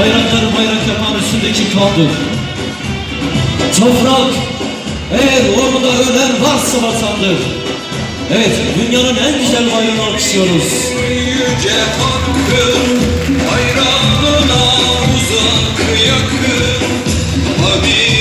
Bayraklar bayrak yapan üstündeki kandır. Toprak eğer orada ölen varsa vatandır. Evet dünyanın en güzel bayrağını alkışlıyoruz. Yüce hakkın bayrağına uzak yakın. Habib